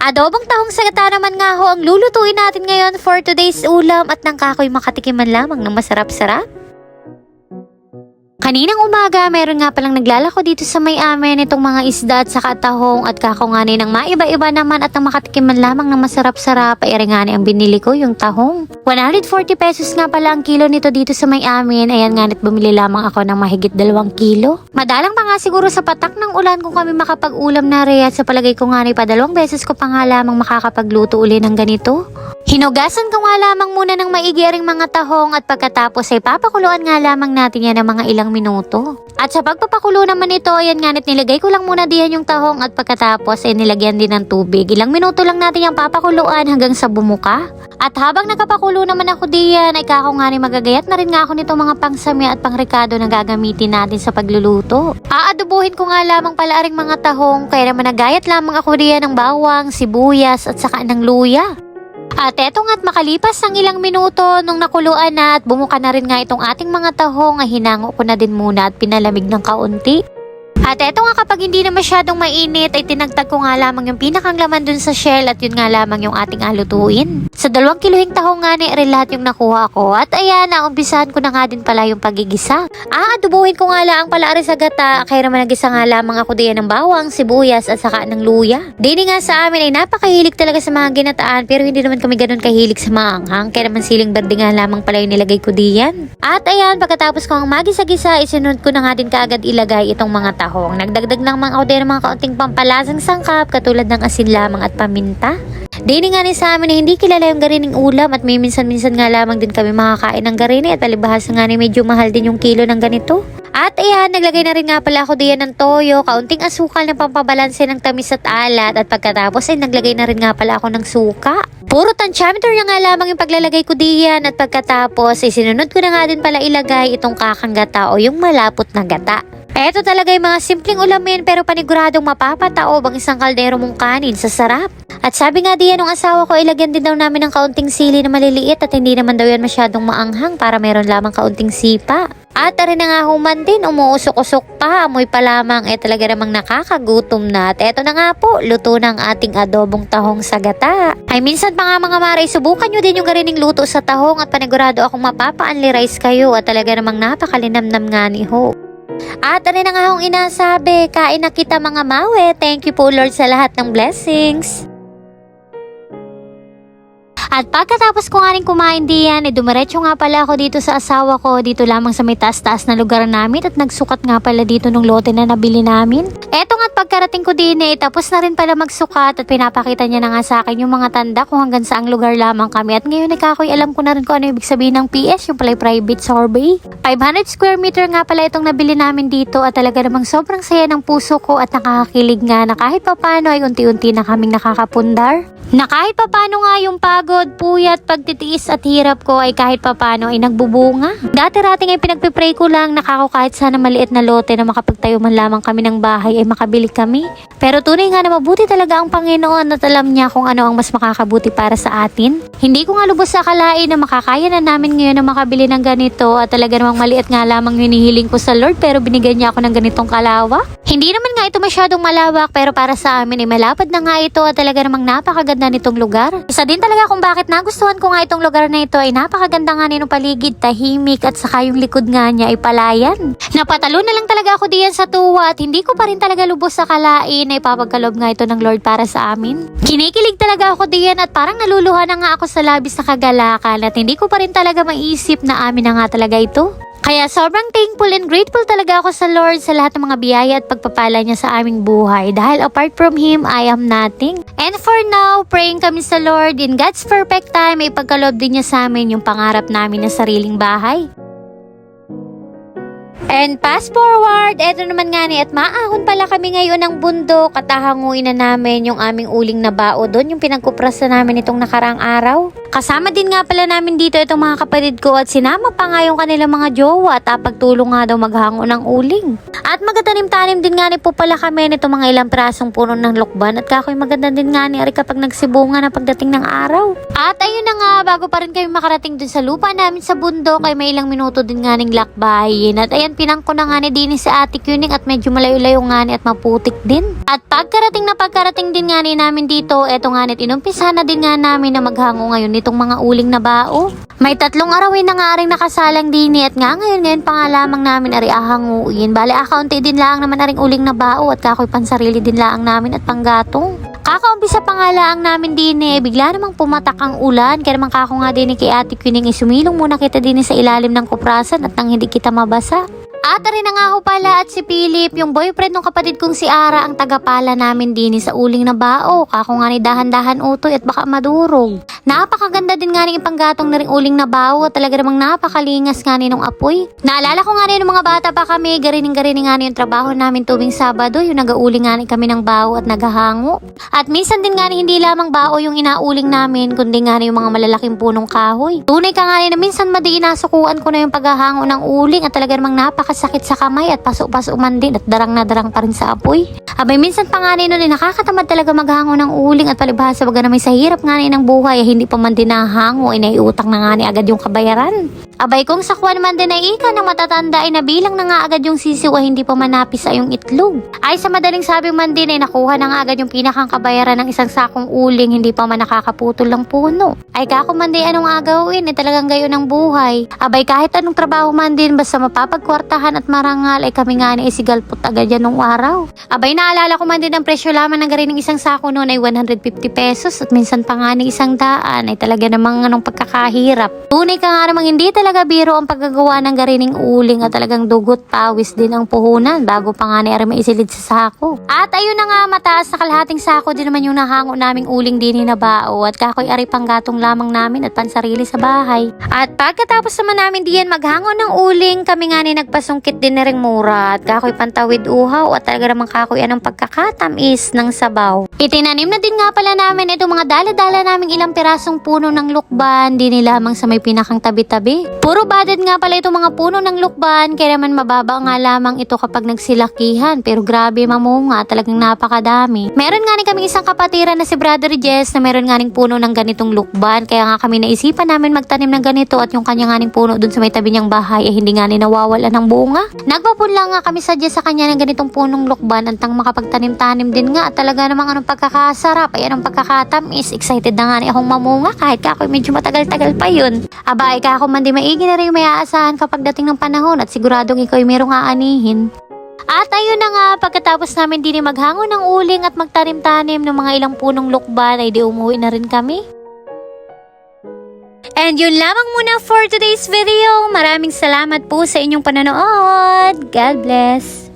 Adobong tahong sagata naman nga ho ang lulutuin natin ngayon for today's ulam at nang kakoy makatikiman lamang ng masarap-sarap. Kaninang umaga, meron nga palang naglalako dito sa may amin itong mga isda at saka tahong at kakungani ng maiba-iba naman at nang makatikiman lamang ng masarap-sarap ay nga ang binili ko yung tahong. 140 pesos nga pala ang kilo nito dito sa may amin. Ayan nga bumili lamang ako ng mahigit dalawang kilo. Madalang pa nga siguro sa patak ng ulan kung kami makapag-ulam na rin at sa palagay ko nga ni pa dalawang beses ko pa nga lamang makakapagluto uli ng ganito. Hinugasan ko nga lamang muna ng maigiring mga tahong at pagkatapos ay papakuluan nga lamang natin yan ng mga ilang minuto. At sa pagpapakulo naman ito, ayan nga nilagay ko lang muna diyan yung tahong at pagkatapos ay nilagyan din ng tubig. Ilang minuto lang natin yung papakuluan hanggang sa bumuka. At habang nakapakulo naman ako diyan, ay kako nga ni magagayat na rin nga ako nitong mga pangsami at pangrikado na gagamitin natin sa pagluluto. Aadubuhin ko nga lamang pala aring mga tahong, kaya naman nagayat lamang ako diyan ng bawang, sibuyas at saka ng luya. At eto nga't makalipas ng ilang minuto nung nakuluan na at bumuka na rin nga itong ating mga tahong hinango ko na din muna at pinalamig ng kaunti. At eto nga kapag hindi na masyadong mainit ay tinagtag ko nga lamang yung pinakang laman dun sa shell at yun nga lamang yung ating alutuin. Sa dalawang kilohing tahong nga ni rin lahat yung nakuha ko at ayan naumpisahan ko na nga din pala yung pagigisa. Ah, adubuhin ko nga lang pala rin sa gata kaya naman nagisa nga lamang ako diyan ng bawang, sibuyas at saka ng luya. Dini nga sa amin ay napakahilig talaga sa mga ginataan pero hindi naman kami ganun kahilig sa maanghang kaya naman siling berde nga lamang pala yung nilagay ko diyan. At ayan pagkatapos ko ang magisa-gisa isinunod ko na nga din kaagad ilagay itong mga tahong. Nagdagdag lang mga order mga kaunting pampalasang sangkap katulad ng asin lamang at paminta. Dini nga ni sa amin na hindi kilala yung garining ulam at may minsan-minsan nga lamang din kami makakain ng garini at palibhasa nga ni medyo mahal din yung kilo ng ganito. At ayan, naglagay na rin nga pala ako diyan ng toyo, kaunting asukal na pampabalanse ng tamis at alat at pagkatapos ay naglagay na rin nga pala ako ng suka. Puro tansyameter na nga lamang yung paglalagay ko diyan at pagkatapos ay sinunod ko na nga din pala ilagay itong kakang gata o yung malapot na gata. Eto talaga yung mga simpleng ulamin pero paniguradong mapapataob ang isang kaldero mong kanin sa sarap. At sabi nga diyan ng asawa ko, ilagyan din daw namin ng kaunting sili na maliliit at hindi naman daw yan masyadong maanghang para meron lamang kaunting sipa. At rin na nga human din, umuusok-usok pa, amoy pa lamang, eh talaga namang nakakagutom na. At eto na nga po, luto ng ating adobong tahong sa gata. Ay minsan pa nga mga maray, subukan nyo din yung garining luto sa tahong at panigurado akong mapapa-unli rice kayo at talaga namang napakalinamnam nga ni Ho. At ano na nga akong inasabi, kain na kita mga mawe. Thank you po Lord sa lahat ng blessings. At pagkatapos ko nga rin kumain diyan, eh dumiretso nga pala ako dito sa asawa ko, dito lamang sa may taas-taas na lugar namin at nagsukat nga pala dito nung lote na nabili namin. Eto nga't pagkarating ko din eh, tapos na rin pala magsukat at pinapakita niya na nga sa akin yung mga tanda kung hanggang saang lugar lamang kami. At ngayon nakakoy alam ko na rin kung ano ibig sabihin ng PS, yung pala private survey. 500 square meter nga pala itong nabili namin dito at talaga namang sobrang saya ng puso ko at nakakakilig nga na kahit papano ay unti-unti na kaming nakakapundar. Na kahit papano nga yung pagod, puyat, pagtitiis at hirap ko ay kahit papano ay nagbubunga. Dati-rating ay pinagpipray ko lang nakako kahit sana maliit na lote na makapagtayo man lamang kami ng bahay ay makabili kami. Pero tunay nga na mabuti talaga ang Panginoon at alam niya kung ano ang mas makakabuti para sa atin. Hindi ko nga lubos akalain na makakaya na namin ngayon na makabili ng ganito at talaga namang maliit nga lamang hinihiling ko sa Lord pero binigyan niya ako ng ganitong kalawa. Hindi naman nga ito masyadong malawak pero para sa amin ay malapad na nga ito at talaga namang napakaganda nitong lugar. Isa din talaga kung bakit nagustuhan ko nga itong lugar na ito ay napakaganda nga nitong paligid, tahimik at saka yung likod nga niya ay palayan. Napatalo na lang talaga ako diyan sa tuwa at hindi ko pa rin talaga lubos sa kalain na ipapagkalob nga ito ng Lord para sa amin. Kinikilig talaga ako diyan at parang naluluha na nga ako sa labis na kagalakan at hindi ko pa rin talaga maisip na amin na nga talaga ito. Kaya sobrang thankful and grateful talaga ako sa Lord sa lahat ng mga biyaya at pagpapala niya sa aming buhay. Dahil apart from Him, I am nothing. And for now, praying kami sa Lord in God's perfect time, ay pagkalob din niya sa amin yung pangarap namin na sariling bahay. And fast forward, eto naman nga ni at maahon pala kami ngayon ng bundok at na namin yung aming uling na bao doon, yung pinagkuprasa namin itong nakaraang araw. Kasama din nga pala namin dito itong mga kapatid ko at sinama pa nga yung kanilang mga jowa at pagtulong nga daw maghango ng uling. At magatanim-tanim din nga ni po pala kami nito mga ilang prasong puno ng lokban at kakoy maganda din nga ni Ari kapag nagsibunga na pagdating ng araw. At ayun na nga, bago pa rin kami makarating dun sa lupa namin sa bundok ay may ilang minuto din nga ning lakbayin. At ayan, pinangko na nga ni din sa ate Kuning at medyo malayo-layo nga ni at maputik din. At pagkarating na pagkarating din nga ni namin dito, eto nga ni inumpisa na din nga namin na maghango ngayon nitong mga uling na bao. May tatlong arawin na nga rin nakasalang din at nga ngayon ngayon pa nga lamang namin ari ahanguin. Bale akaunti din lang naman aring uling na bao at kakoy pansarili din lang namin at panggatong. Kakaumpisa pa nga lang namin din eh, bigla namang pumatak ang ulan. Kaya naman kako nga din eh, kay Ate Queenie eh, sumilong muna kita din eh, sa ilalim ng kuprasan at nang hindi kita mabasa. At rin na nga ho pala at si Philip, yung boyfriend ng kapatid kong si Ara ang tagapala namin din sa uling na bao. Kako nga ni dahan-dahan utoy at baka madurog. Napakaganda din nga ni panggatong na ring uling na bao at talaga namang napakalingas nga ni nung apoy. Naalala ko nga ni mga bata pa kami, garining-garining nga ni yung trabaho namin tuwing Sabado, yung nagauling nga ni kami ng bao at naghahango. At minsan din nga ni hindi lamang bao yung inauling namin, kundi nga ni yung mga malalaking punong kahoy. Tunay ka nga ni na minsan madi inasukuan ko na yung paghahango ng uling at talaga namang napakasakit sa kamay at paso-paso man din at darang na darang pa rin sa apoy. Abay minsan pa nga nun eh, nakakatamad talaga maghango ng uling at palibhasa baga na may sa hirap nga ng buhay, hindi pa man din nahango, inaiutang na nga ni agad yung kabayaran. Abay kung sa kwan man din ay ika ng matatanda ay nabilang na nga agad yung sisiwa hindi pa manapis ay yung itlog. Ay sa madaling sabi man din ay nakuha na nga agad yung pinakang kabayaran ng isang sakong uling hindi pa man nakakaputol ng puno. Ay kako man din anong agawin ay talagang gayon ng buhay. Abay kahit anong trabaho man din basta mapapagkwartahan at marangal ay kami nga ni isigalpot agad yan nung araw. Abay naalala ko man din ang presyo lamang ng garin ng isang sako noon ay 150 pesos at minsan pa nga ni isang daan ay talaga namang anong pagkakahirap. Tunay ka nga namang hindi talaga biro ang paggagawa ng garining uling at talagang dugot pawis din ang puhunan bago pa nga ni Ari maisilid sa sako. At ayun na nga mataas na kalahating sako din naman yung nahango naming uling din na bao at kakoy Ari panggatong lamang namin at pansarili sa bahay. At pagkatapos naman namin diyan maghango ng uling kami nga ni nagpasungkit din na ring mura at kakoy pantawid uhaw at talaga namang kakoy anong pagkakatamis ng sabaw. Itinanim na din nga pala namin itong mga dala-dala naming ilang pirasong puno ng lukban din lamang sa may pinakang tabi-tabi. Puro baded nga pala itong mga puno ng lukban kaya naman mababa nga lamang ito kapag nagsilakihan pero grabe mamunga talagang napakadami. Meron nga ni kami isang kapatiran na si Brother Jess na meron nga ning puno ng ganitong lukban kaya nga kami naisipan namin magtanim ng ganito at yung kanya nga ning puno dun sa may tabi niyang bahay ay hindi nga ni nawawala ng bunga. Nagpapunla nga kami sa Jess sa kanya ng ganitong punong lukban antang makapagtanim-tanim din nga at talaga namang anong pagkakasarap ay anong pagkakatamis. Excited na nga ni akong mamunga kahit ka ako medyo matagal-tagal pa yun. Aba, ay ka ako man di maigi na rin may aasahan kapag dating ng panahon at siguradong ikaw ay merong aanihin. At ayun na nga, pagkatapos namin din maghango ng uling at magtanim-tanim ng mga ilang punong lukban ay di umuwi na rin kami. And yun lamang muna for today's video. Maraming salamat po sa inyong panonood. God bless.